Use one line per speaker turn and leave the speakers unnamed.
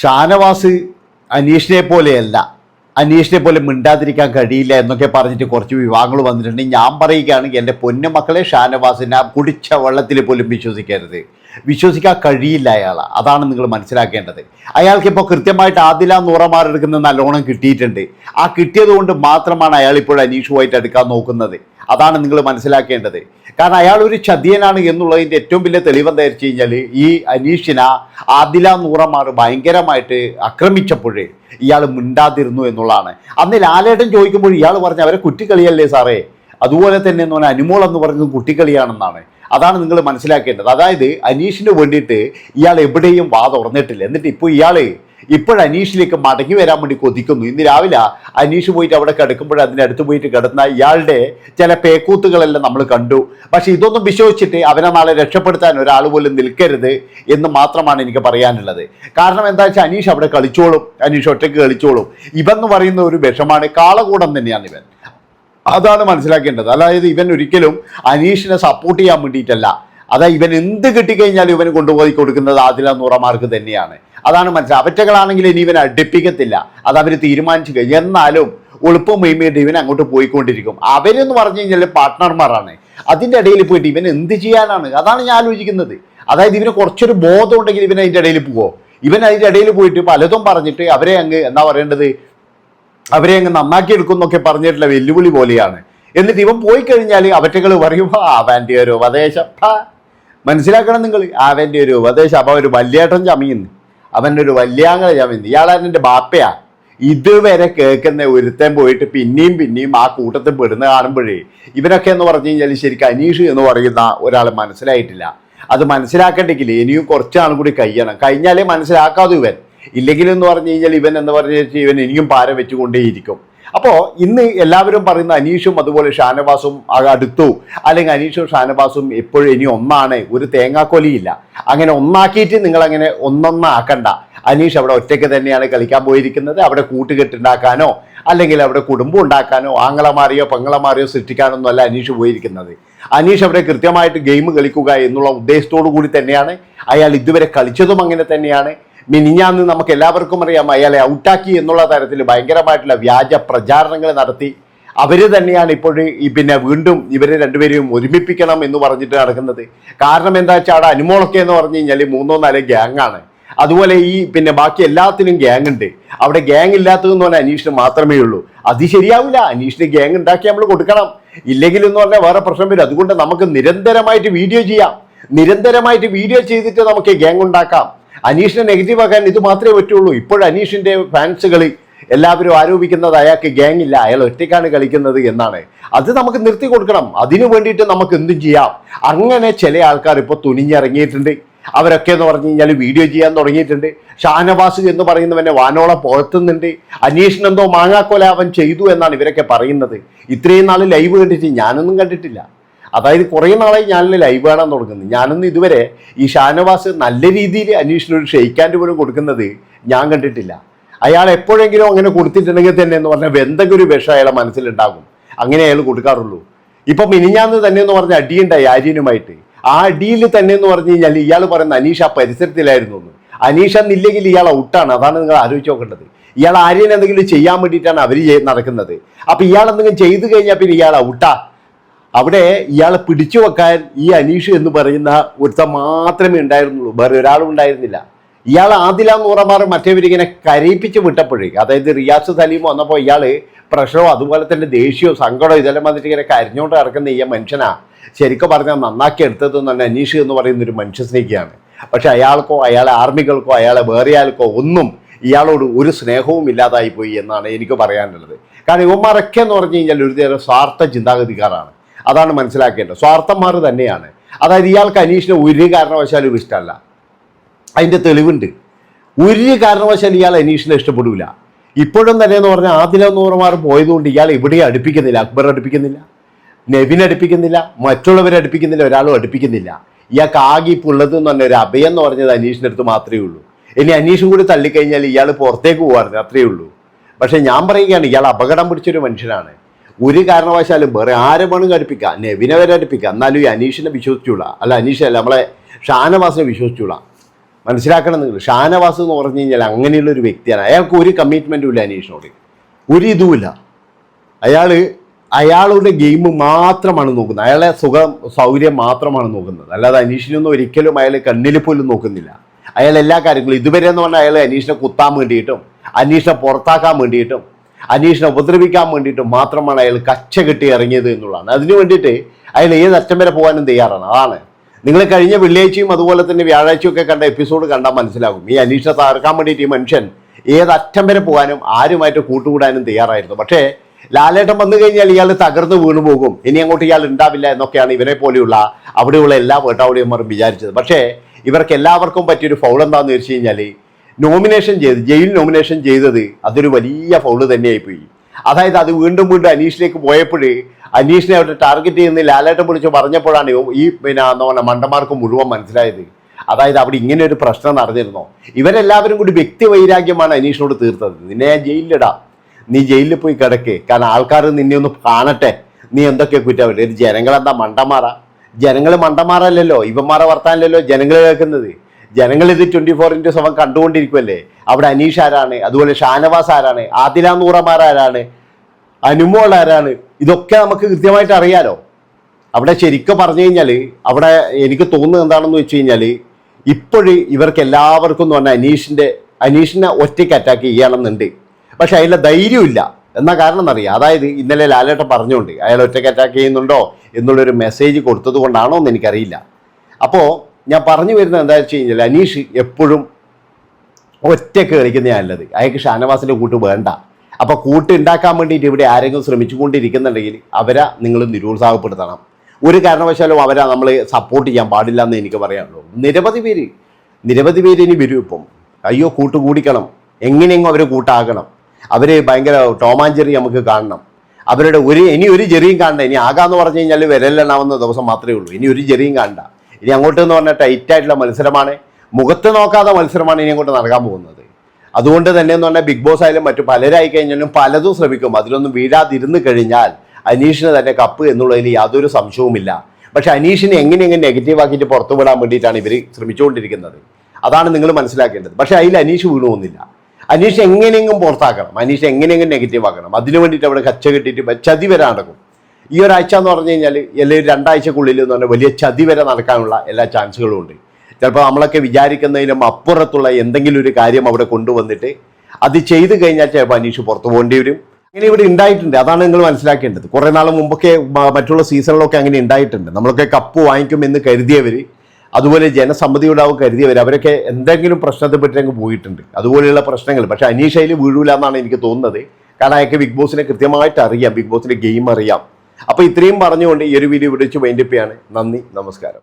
ഷാനവാസ് അനീഷിനെ പോലെയല്ല. അനീഷിനെ പോലെ മിണ്ടാതിരിക്കാൻ കഴിയില്ല എന്നൊക്കെ പറഞ്ഞിട്ട് കുറച്ച് വിവാഹങ്ങൾ വന്നിട്ടുണ്ട്. ഞാൻ പറയുകയാണെങ്കിൽ എന്റെ പൊന്നുമക്കളെ ഷാനവാസിനെ ആ കുടിച്ച വെള്ളത്തിൽ പോലും വിശ്വസിക്കരുത്. വിശ്വസിക്കാൻ കഴിയില്ല അയാൾ അതാണ് നിങ്ങൾ മനസ്സിലാക്കേണ്ടത്. അയാൾക്ക് ഇപ്പോൾ കൃത്യമായിട്ട് ആദില നൂറമാരെടുക്കുന്ന നല്ലോണം കിട്ടിയിട്ടുണ്ട്. ആ കിട്ടിയത് കൊണ്ട് മാത്രമാണ് അയാൾ ഇപ്പോൾ അനീഷുമായിട്ട് എടുക്കാൻ നോക്കുന്നത്. അതാണ് നിങ്ങൾ മനസ്സിലാക്കേണ്ടത്. കാരണം അയാൾ ഒരു ചതിയനാണ് എന്നുള്ളതിന്റെ ഏറ്റവും വലിയ തെളിവ് എന്താ വെച്ച് കഴിഞ്ഞാൽ ഈ അനീഷിന ആദില നൂറമാർ ഭയങ്കരമായിട്ട് ആക്രമിച്ചപ്പോഴേ ഇയാൾ മിണ്ടാതിരുന്നു എന്നുള്ളതാണ്. അന്ന് ലാലേട്ടൻ ചോദിക്കുമ്പോൾ ഇയാൾ പറഞ്ഞ അവരെ കുറ്റിക്കളിയല്ലേ സാറേ? അതുപോലെ തന്നെ എന്ന് പറഞ്ഞാൽ അനുമോൾ എന്ന് പറയുന്നത് കുട്ടിക്കളിയാണെന്നാണ് അതാണ് നിങ്ങൾ മനസ്സിലാക്കേണ്ടത്. അതായത് അനീഷിന് വേണ്ടിയിട്ട് ഇയാൾ എവിടെയും വാ ഉറന്നിട്ടില്ല എന്നിട്ട് ഇപ്പോൾ ഇയാൾ ഇപ്പോൾ അനീഷിലേക്ക് മടങ്ങി വരാൻ വേണ്ടി കൊതിക്കുന്നു. ഇന്ന് രാവിലെ അനീഷ് പോയിട്ട് അവിടെ കിടക്കുമ്പോൾ അതിനടുത്ത് പോയിട്ട് കിടന്ന ഇയാളുടെ ചില പേക്കൂത്തുകളെല്ലാം നമ്മൾ കണ്ടു. പക്ഷെ ഇതൊന്നും വിശ്വസിച്ചിട്ട് അവനെ നാളെ രക്ഷപ്പെടുത്താൻ ഒരാൾ പോലും നിൽക്കരുത് എന്ന് മാത്രമാണ് എനിക്ക് പറയാനുള്ളത്. കാരണം എന്താ വെച്ചാൽ അനീഷ് അവിടെ കളിച്ചോളും. അനീഷ് ഒറ്റയ്ക്ക് കളിച്ചോളും. ഇവന്ന് പറയുന്ന ഒരു വിഷമാണ് കാളകൂടം തന്നെയാണ് ഇവൻ. അതാണ് മനസ്സിലാക്കേണ്ടത്. അതായത് ഇവൻ ഒരിക്കലും അനീഷിനെ സപ്പോർട്ട് ചെയ്യാൻ വേണ്ടിയിട്ടല്ല. അതായത് ഇവൻ എന്ത് കിട്ടിക്കഴിഞ്ഞാലും ഇവന് കൊണ്ടുപോയി കൊടുക്കുന്നത് ആദില നൂറമാർക്ക് തന്നെയാണ്. അതാണ് മനസ്സിലായത് അവറ്റകളാണെങ്കിൽ ഇനി ഇവൻ അടുപ്പിക്കത്തില്ല. അത് അവർ തീരുമാനിച്ചു കഴിഞ്ഞു എന്നാലും എളുപ്പം മെയ്മേട്ട് ഇവൻ അങ്ങോട്ട് പോയിക്കൊണ്ടിരിക്കും. അവരെന്ന് പറഞ്ഞു കഴിഞ്ഞാൽ പാർട്ട്ണർമാരാണ്. അതിന്റെ ഇടയിൽ പോയിട്ട് ഇവൻ എന്ത് ചെയ്യാനാണ്? അതാണ് ഞാൻ ആലോചിക്കുന്നത്. അതായത് ഇവന് കുറച്ചൊരു ബോധം ഉണ്ടെങ്കിൽ ഇവൻ അതിന്റെ ഇടയിൽ പോവോ? ഇവൻ അതിന്റെ ഇടയിൽ പോയിട്ട് പലതും പറഞ്ഞിട്ട് അവരെ അങ്ങ് എന്താ പറയേണ്ടത്? അവരെ അങ്ങ് നന്നാക്കി എടുക്കുന്നൊക്കെ പറഞ്ഞിട്ടുള്ള വെല്ലുവിളി പോലെയാണ്. എന്നിട്ട് ഇവൻ പോയി കഴിഞ്ഞാൽ അവറ്റകൾ പറയും "ആ, അവന്റെ ഒരു ഉപദേശം. മനസ്സിലാക്കണം നിങ്ങൾ. അവന്റെ ഒരു ഉപദേശം. അപ്പം ഒരു വല്യേട്ടൻ ചമയുന്നു. അവന്റെ ഒരു വല്യാങ്ങളെ ചമയുന്നു ഇയാളാണ് എന്റെ ബാപ്പയാ. ഇതുവരെ കേൾക്കുന്ന ഒരുത്തൻ പോയിട്ട് പിന്നെയും പിന്നെയും ആ കൂട്ടത്തിൽ പെടുന്ന കാണുമ്പോഴേ ഇവനൊക്കെ എന്ന് പറഞ്ഞു കഴിഞ്ഞാൽ ശരിക്കും അനീഷ് എന്ന് പറയുന്ന ഒരാൾ മനസ്സിലായിട്ടില്ല. അത് മനസ്സിലാക്കണ്ടെങ്കിൽ ഇനിയും കുറച്ചാളും കൂടി കഴിയണം കഴിഞ്ഞാലേ മനസ്സിലാക്കാതെ ഇവൻ. ഇല്ലെങ്കിൽ എന്ന് പറഞ്ഞു കഴിഞ്ഞാൽ ഇവൻ എന്ന് പറഞ്ഞു ഇവൻ ഇനിയും പാര വെച്ചുകൊണ്ടേയിരിക്കും. അപ്പോൾ ഇന്ന് എല്ലാവരും പറയുന്ന അനീഷും അതുപോലെ ഷാനവാസും അടുത്തു. അല്ലെങ്കിൽ അനീഷും ഷാനവാസും എപ്പോഴും ഇനി ഒന്നാണ്. ഒരു തേങ്ങാക്കൊലിയില്ല. അങ്ങനെ ഒന്നാക്കിയിട്ട് നിങ്ങൾ അങ്ങനെ ഒന്നൊന്നാക്കണ്ട. അനീഷ് അവിടെ ഒറ്റയ്ക്ക് തന്നെയാണ് കളിക്കാൻ പോയിരിക്കുന്നത്. അവിടെ കൂട്ടുകെട്ടുണ്ടാക്കാനോ അല്ലെങ്കിൽ അവിടെ കുടുംബം ഉണ്ടാക്കാനോ ആങ്ങളമാരെയോ പെങ്ങളമാരെയോ സൃഷ്ടിക്കാനൊന്നും അല്ല അനീഷ് പോയിരിക്കുന്നത്. അനീഷ് അവിടെ കൃത്യമായിട്ട് ഗെയിം കളിക്കുക എന്നുള്ള ഉദ്ദേശത്തോടു കൂടി തന്നെയാണ്. അയാൾ ഇതുവരെ കളിച്ചതും അങ്ങനെ തന്നെയാണ്. മിനിഞ്ഞാന്ന് നമുക്ക് എല്ലാവർക്കും അറിയാം അയാളെ ഔട്ടാക്കി എന്നുള്ള തരത്തിൽ ഭയങ്കരമായിട്ടുള്ള വ്യാജ പ്രചാരണങ്ങൾ നടത്തി. അവർ തന്നെയാണ് ഇപ്പോൾ ഈ പിന്നെ വീണ്ടും ഇവരെ രണ്ടുപേരെയും ഒരുമിപ്പിക്കണം എന്ന് പറഞ്ഞിട്ട് നടക്കുന്നത്. കാരണം എന്താ വെച്ചാൽ അവിടെ അനുമോളൊക്കെ എന്ന് പറഞ്ഞു കഴിഞ്ഞാൽ മൂന്നോ നാലോ ഗ്യാങ്ങാണ്. അതുപോലെ ഈ പിന്നെ ബാക്കി എല്ലാത്തിനും ഗ്യാങ് ഉണ്ട് അവിടെ ഗ്യാങ് ഇല്ലാത്തതെന്ന് പറഞ്ഞാൽ അനീഷിന് മാത്രമേ ഉള്ളൂ. അത് ശരിയാവില്ല അനീഷിന് ഗ്യാങ് ഉണ്ടാക്കി നമ്മൾ കൊടുക്കണം. ഇല്ലെങ്കിൽ എന്ന് പറഞ്ഞാൽ വേറെ പ്രശ്നം വരും. അതുകൊണ്ട് നമുക്ക് നിരന്തരമായിട്ട് വീഡിയോ ചെയ്യാം. നിരന്തരമായിട്ട് വീഡിയോ ചെയ്തിട്ട് നമുക്ക് ഗ്യാങ് ഉണ്ടാക്കാം. അനീഷിനെ നെഗറ്റീവ് ആക്കാൻ ഇത് മാത്രമേ പറ്റുള്ളൂ. ഇപ്പോൾ അനീഷിന്റെ ഫാൻസുകൾ എല്ലാവരും ആരോപിക്കുന്നത് അയാൾക്ക് ഗ്യാങ് ഇല്ല അയാൾ ഒറ്റയ്ക്കാണ് കളിക്കുന്നത് എന്നാണ്. അത് നമുക്ക് നിർത്തി കൊടുക്കണം. അതിനു വേണ്ടിയിട്ട് നമുക്ക് എന്തും ചെയ്യാം. അങ്ങനെ ചില ആൾക്കാർ ഇപ്പോൾ തുനിഞ്ഞിറങ്ങിയിട്ടുണ്ട്. അവരൊക്കെ എന്ന് പറഞ്ഞു കഴിഞ്ഞാൽ വീഡിയോ ചെയ്യാൻ തുടങ്ങിയിട്ടുണ്ട്. ഷാനവാസ് എന്ന് പറയുന്നവനെ വാനോളം പുറത്തുന്നുണ്ട്. അന്വേഷണം എന്തോ മാങ്ങാക്കൊല അവൻ ചെയ്തു എന്നാണ് ഇവരൊക്കെ പറയുന്നത്. ഇത്രയും നാൾ ലൈവ് കണ്ടിട്ട് ഞാനൊന്നും കണ്ടിട്ടില്ല. അതായത് കുറേ നാളായി ഞാൻ ലൈവ് കാണാൻ തുടങ്ങുന്നത് ഞാനൊന്നും ഇതുവരെ ഈ ഷാനവാസ് നല്ല രീതിയിൽ അന്വേഷണം ഒരു ഷെയ്ക്കാൻഡ് പോലും കൊടുക്കുന്നത് ഞാൻ കണ്ടിട്ടില്ല. അയാൾ എപ്പോഴെങ്കിലും അങ്ങനെ കൊടുത്തിട്ടുണ്ടെങ്കിൽ തന്നെ എന്ന് പറഞ്ഞാൽ എന്തെങ്കിലും ഒരു വിഷം അയാളെ മനസ്സിലുണ്ടാകും. അങ്ങനെ അയാൾ കൊടുക്കാറുള്ളൂ. ഇപ്പം മിനിഞ്ഞാന്ന് തന്നെ എന്ന് പറഞ്ഞ അടിയുണ്ടായി ആര്യനുമായിട്ട്. ആ അടിയിൽ തന്നെ എന്ന് പറഞ്ഞു കഴിഞ്ഞാൽ ഇയാൾ പറയുന്ന അനീഷ് ആ പരിസരത്തിലായിരുന്നു എന്ന്. അനീഷ് എന്നില്ലെങ്കിൽ ഇയാൾ ഔട്ടാണ് അതാണ് നിങ്ങൾ ആലോചിച്ച് നോക്കേണ്ടത്. ഇയാൾ ആര്യൻ എന്തെങ്കിലും ചെയ്യാൻ വേണ്ടിയിട്ടാണ് അവർ നടക്കുന്നത്. അപ്പം ഇയാൾ എന്തെങ്കിലും ചെയ്തു കഴിഞ്ഞാൽ പിന്നെ ഇയാൾ ഔട്ടാ അവിടെ ഇയാളെ പിടിച്ചു വെക്കാൻ ഈ അനീഷ് എന്ന് പറയുന്ന ഒരുത്തൻ മാത്രമേ ഉണ്ടായിരുന്നുള്ളൂ. വേറെ ഒരാളും ഉണ്ടായിരുന്നില്ല. ഇയാൾ ആദില നൂറമാർ മറ്റേവരിങ്ങനെ കരയിപ്പിച്ച് വിട്ടപ്പോഴേക്ക് അതായത് റിയാസ് സലീം വന്നപ്പോൾ ഇയാൾ പ്രഷറോ അതുപോലെ തന്നെ ദേഷ്യമോ സങ്കടമോ ഇതെല്ലാം വന്നിട്ട് ഇങ്ങനെ കരഞ്ഞുകൊണ്ട് നടക്കുന്ന ഈ മനുഷ്യനാ ശരിക്കും പറഞ്ഞാൽ നന്നാക്കി എടുത്തത് തന്നെ അനീഷ് എന്ന് പറയുന്ന ഒരു മനുഷ്യ സ്നേഹിയാണ്. പക്ഷെ അയാൾക്കോ അയാളെ ആർമികൾക്കോ അയാളെ വേറെ ആൾക്കോ ഒന്നും ഇയാളോട് ഒരു സ്നേഹവും ഇല്ലാതായി പോയി എന്നാണ് എനിക്ക് പറയാനുള്ളത്. കാരണം ഇവന്മാരൊക്കെ എന്ന് പറഞ്ഞു കഴിഞ്ഞാൽ ഒരു തരം സ്വാർത്ഥ ചിന്താഗതിക്കാരാണ്. അതാണ് മനസ്സിലാക്കേണ്ടത്. സ്വാർത്ഥന്മാർ തന്നെയാണ്. അതായത് ഇയാൾക്ക് അനീഷിനെ ഒരു കാരണവശാലും ഇഷ്ടമല്ല. അതിന്റെ തെളിവുണ്ട്. ഒരു കാരണവശാലും ഇയാൾ അനീഷിനെ ഇഷ്ടപ്പെടില്ല ഇപ്പോഴും തന്നെ എന്ന് പറഞ്ഞാൽ ആദില നൂറുമാർ പോയതുകൊണ്ട് ഇയാൾ ഇവിടെ അടുപ്പിക്കുന്നില്ല. അക്ബർ അടുപ്പിക്കുന്നില്ല. നെവിൻ അടുപ്പിക്കുന്നില്ല. മറ്റുള്ളവരെ അടുപ്പിക്കുന്നില്ല. ഒരാളും അടുപ്പിക്കുന്നില്ല. ഇയാൾക്ക് ആകെ ഇപ്പോൾ ഉള്ളത് എന്ന് പറഞ്ഞ ഒരു അഭയം എന്ന് പറഞ്ഞത് അനീഷിന്റെ അടുത്ത് മാത്രമേ ഉള്ളൂ. ഇനി അനീഷും കൂടി തള്ളിക്കഴിഞ്ഞാൽ ഇയാൾ പുറത്തേക്ക് പോകാറുണ്ട് അത്രയേ ഉള്ളൂ. പക്ഷേ ഞാൻ പറയുകയാണ് ഇയാൾ അപകടം പിടിച്ചൊരു മനുഷ്യനാണ്. ഒരു കാരണവശാലും വേറെ ആരെ വേണം കടുപ്പിക്കുക നെവിനെ വരെ അടുപ്പിക്കാം. എന്നാലും ഈ അനീഷിനെ വിശ്വസിച്ചുള്ള അല്ല അനീഷ് അല്ല നമ്മളെ ഷാനവാസിനെ വിശ്വസിച്ചൂള
മനസ്സിലാക്കണം നിങ്ങൾ. ഷാനവാസ് എന്ന് പറഞ്ഞു കഴിഞ്ഞാൽ അങ്ങനെയുള്ള ഒരു വ്യക്തിയാണ്. അയാൾക്ക് ഒരു കമ്മിറ്റ്മെന്റും ഇല്ല അനീഷിനോട്. ഒരു ഇതുമില്ല അയാൾ അയാളുടെ ഗെയിം മാത്രമാണ് നോക്കുന്നത്. അയാളെ സുഖം സൗകര്യം മാത്രമാണ് നോക്കുന്നത്. അല്ലാതെ അനീഷിനൊന്നും ഒരിക്കലും അയാൾ കണ്ണിൽ പോലും നോക്കുന്നില്ല. അയാൾ എല്ലാ കാര്യങ്ങളും ഇതുവരെ എന്ന് പറഞ്ഞാൽ അയാൾ അനീഷിനെ കുത്താൻ വേണ്ടിയിട്ടും അനീഷിനെ പുറത്താക്കാൻ വേണ്ടിയിട്ടും അനീഷിനെ ഉപദ്രവിക്കാൻ വേണ്ടിയിട്ട് മാത്രമാണ് അയാൾ കച്ച കെട്ടി ഇറങ്ങിയത് എന്നുള്ളതാണ്. അതിനു വേണ്ടിയിട്ട് അയാൾ ഏത് അറ്റം വരെ പോകാനും തയ്യാറാണ്. അതാണ്. നിങ്ങൾ കഴിഞ്ഞ വെള്ളിയാഴ്ചയും അതുപോലെ തന്നെ വ്യാഴാഴ്ചയും ഒക്കെ കണ്ട എപ്പിസോഡ് കണ്ടാൽ മനസ്സിലാകും. ഈ അനീഷിനെ തകർക്കാൻ വേണ്ടിയിട്ട് ഈ മനുഷ്യൻ ഏത് അറ്റം വരെ പോകാനും ആരുമായിട്ട് കൂട്ടുകൂടാനും തയ്യാറായിരുന്നു. പക്ഷേ ലാലേട്ടൻ വന്നു കഴിഞ്ഞാൽ ഇയാൾ തകർന്നു വീണു പോകും. ഇനി അങ്ങോട്ട് ഇയാൾ ഉണ്ടാവില്ല എന്നൊക്കെയാണ് ഇവരെ പോലെയുള്ള അവിടെയുള്ള എല്ലാ വേട്ടാവളിയന്മാരും വിചാരിച്ചത്. പക്ഷേ ഇവർക്ക് എല്ലാവർക്കും പറ്റിയൊരു ഫൗൾ എന്താണെന്ന് വെച്ച് കഴിഞ്ഞാൽ നോമിനേഷൻ ചെയ്ത് ജയിൽ നോമിനേഷൻ ചെയ്തത് അതൊരു വലിയ ഫൗൾ തന്നെയായിപ്പോയി. അതായത് അത് വീണ്ടും വീണ്ടും അനീഷിലേക്ക് പോയപ്പോൾ അനീഷിനെ അവിടെ ടാർഗറ്റ് ചെയ്യുന്ന ലാലേട്ടം വിളിച്ച് പറഞ്ഞപ്പോഴാണ് ഈ പിന്നെ എന്താ പറയുക മണ്ടന്മാർക്ക് മുഴുവൻ മനസ്സിലായത്. അതായത് അവിടെ ഇങ്ങനെ ഒരു പ്രശ്നം നടന്നിരുന്നോ? ഇവരെല്ലാവരും കൂടി വ്യക്തി വൈരാഗ്യമാണ് അനീഷിനോട് തീർത്തത്. നിന്നെ ഞാൻ ജയിലിലിടാം. നീ ജയിലിൽ പോയി കിടക്ക്. കാരണം ആൾക്കാർ നിന്നെ ഒന്ന് കാണട്ടെ. നീ എന്തൊക്കെ കുറ്റം ഒരു ജനങ്ങളെന്താ മണ്ടന്മാറാ ജനങ്ങൾ മണ്ടന്മാരല്ലല്ലോ. ഇവന്മാരെ വർത്താനല്ലല്ലോ ജനങ്ങൾ കേൾക്കുന്നത്. ജനങ്ങൾ ഇത് ട്വന്റി ഫോർ ഇന്റു സെവൻ കണ്ടുകൊണ്ടിരിക്കുമല്ലേ അവിടെ അനീഷ് ആരാണ്? അതുപോലെ ഷാനവാസ് ആരാണ്? ആദില നൂറമാർ ആരാണ്? അനുമോൾ ആരാണ്? ഇതൊക്കെ നമുക്ക് കൃത്യമായിട്ട് അറിയാലോ. അവിടെ ശരിക്കും പറഞ്ഞു കഴിഞ്ഞാൽ അവിടെ എനിക്ക് തോന്നുന്നത് എന്താണെന്ന് വെച്ച് കഴിഞ്ഞാൽ ഇപ്പോഴും ഇവർക്ക് എല്ലാവർക്കും എന്ന് പറഞ്ഞാൽ അനീഷിന്റെ അനീഷിനെ ഒറ്റയ്ക്ക് അറ്റാക്ക് ചെയ്യണമെന്നുണ്ട്. പക്ഷെ അതിലെ ധൈര്യമില്ല. എന്നാ കാരണം എന്നറിയാം? അതായത് ഇന്നലെ ലാലേട്ട പറഞ്ഞുകൊണ്ട് അയാൾ ഒറ്റയ്ക്ക് അറ്റാക്ക് ചെയ്യുന്നുണ്ടോ എന്നുള്ളൊരു മെസ്സേജ് കൊടുത്തത് കൊണ്ടാണോ എന്ന് എനിക്കറിയില്ല. അപ്പോൾ ഞാൻ പറഞ്ഞു വരുന്നത് എന്താ വെച്ച് കഴിഞ്ഞാൽ അനീഷ് എപ്പോഴും ഒറ്റയ്ക്ക് കളിക്കുന്നതാണ് നല്ലത്. അയാൾക്ക് ഷാനവാസിന്റെ കൂട്ട് വേണ്ട. അപ്പോൾ കൂട്ട് ഉണ്ടാക്കാൻ വേണ്ടിയിട്ട് ഇവിടെ ആരെങ്കിലും ശ്രമിച്ചുകൊണ്ടിരിക്കുന്നുണ്ടെങ്കിൽ അവരെ നിങ്ങൾ നിരുത്സാഹപ്പെടുത്തണം. ഒരു കാരണവശാലും അവരെ നമ്മൾ സപ്പോർട്ട് ചെയ്യാൻ പാടില്ല എന്ന് എനിക്ക് പറയാനുള്ളൂ. നിരവധി പേര് നിരവധി പേര് ഇനി വരും ഇപ്പം. അയ്യോ കൂട്ട് കൂടിക്കണം. എങ്ങനെയെങ്കിലും അവർ കൂട്ടാകണം. അവർ ഭയങ്കര ടോമാഞ്ചെറി നമുക്ക് കാണണം. അവരുടെ ഒരു ഇനി ഒരു ചെറിയും കാണണ്ട. ഇനി ആകാന്ന് പറഞ്ഞു കഴിഞ്ഞാൽ വിരലെണ്ണാവുന്ന ദിവസം മാത്രമേ ഉള്ളൂ. ഇനി ഒരു ചെറിയും കാണണ്ട. ഇനി അങ്ങോട്ട് എന്ന് പറഞ്ഞാൽ ടൈറ്റ് ആയിട്ടുള്ള മത്സരമാണ്. മുഖത്ത് നോക്കാത്ത മത്സരമാണ് ഇനി അങ്ങോട്ട് നടക്കാൻ പോകുന്നത്. അതുകൊണ്ട് തന്നെ എന്ന് പറഞ്ഞാൽ ബിഗ് ബോസ് ആയാലും മറ്റു പലരായി കഴിഞ്ഞാലും പലതും ശ്രമിക്കും. അതിലൊന്നും വീഴാതിരുന്ന് കഴിഞ്ഞാൽ അനീഷിന് തന്നെ കപ്പ് എന്നുള്ളതിൽ യാതൊരു സംശയവുമില്ല. പക്ഷെ അനീഷിനെ എങ്ങനെ എങ്ങനെ നെഗറ്റീവ് ആക്കിയിട്ട് പുറത്തു വിടാൻ വേണ്ടിയിട്ടാണ് ഇവർ ശ്രമിച്ചുകൊണ്ടിരിക്കുന്നത്. അതാണ് നിങ്ങൾ മനസ്സിലാക്കേണ്ടത്. പക്ഷേ അതിൽ അനീഷ് വീണുവൊന്നുമില്ല അനീഷ് എങ്ങനെയെങ്കിലും പുറത്താക്കണം. അനീഷ് എങ്ങനെയെങ്കിലും നെഗറ്റീവ് ആക്കണം. അതിനു വേണ്ടിയിട്ട് അവിടെ കച്ച കെട്ടിയിട്ട് ചതി വരാൻ നടക്കും. ഈ ഒരാഴ്ച എന്ന് പറഞ്ഞു കഴിഞ്ഞാൽ അല്ലെങ്കിൽ രണ്ടാഴ്ചക്കുള്ളിൽ എന്ന് പറഞ്ഞാൽ വലിയ ചതി വരെ നടക്കാനുള്ള എല്ലാ ചാൻസുകളും ഉണ്ട്. ചിലപ്പോൾ നമ്മളൊക്കെ വിചാരിക്കുന്നതിലും അപ്പുറത്തുള്ള എന്തെങ്കിലും ഒരു കാര്യം അവിടെ കൊണ്ടുവന്നിട്ട് അത് ചെയ്തു കഴിഞ്ഞാൽ ചിലപ്പോൾ അനീഷ് പുറത്തു പോകേണ്ടി വരും. അങ്ങനെ ഇവിടെ ഉണ്ടായിട്ടുണ്ട്. അതാണ് നിങ്ങൾ മനസ്സിലാക്കേണ്ടത്. കുറേ നാൾ മുമ്പൊക്കെ മറ്റുള്ള സീസണിലൊക്കെ അങ്ങനെ ഉണ്ടായിട്ടുണ്ട്. നമ്മളൊക്കെ കപ്പ് വാങ്ങിക്കുമെന്ന് കരുതിയവർ അതുപോലെ ജനസമ്മതിയുണ്ടാവും കരുതിയവർ അവരൊക്കെ എന്തെങ്കിലും പ്രശ്നത്തെ പറ്റി പെട്ടിങ്ങ് പോയിട്ടുണ്ട്. അതുപോലെയുള്ള പ്രശ്നങ്ങൾ. പക്ഷേ അനീഷയിൽ വീഴൂല എന്നാണ് എനിക്ക് തോന്നുന്നത്. കാരണം അയാൾക്ക് ബിഗ് ബോസിനെ കൃത്യമായിട്ട് അറിയാം. ബിഗ് ബോസിന്റെ ഗെയിം അറിയാം. അപ്പോൾ ഇത്രയും പറഞ്ഞുകൊണ്ട് ഈ ഒരു വീഡിയോ വിളിച്ച് വൈൻഡപ്പ് നന്ദി നമസ്കാരം.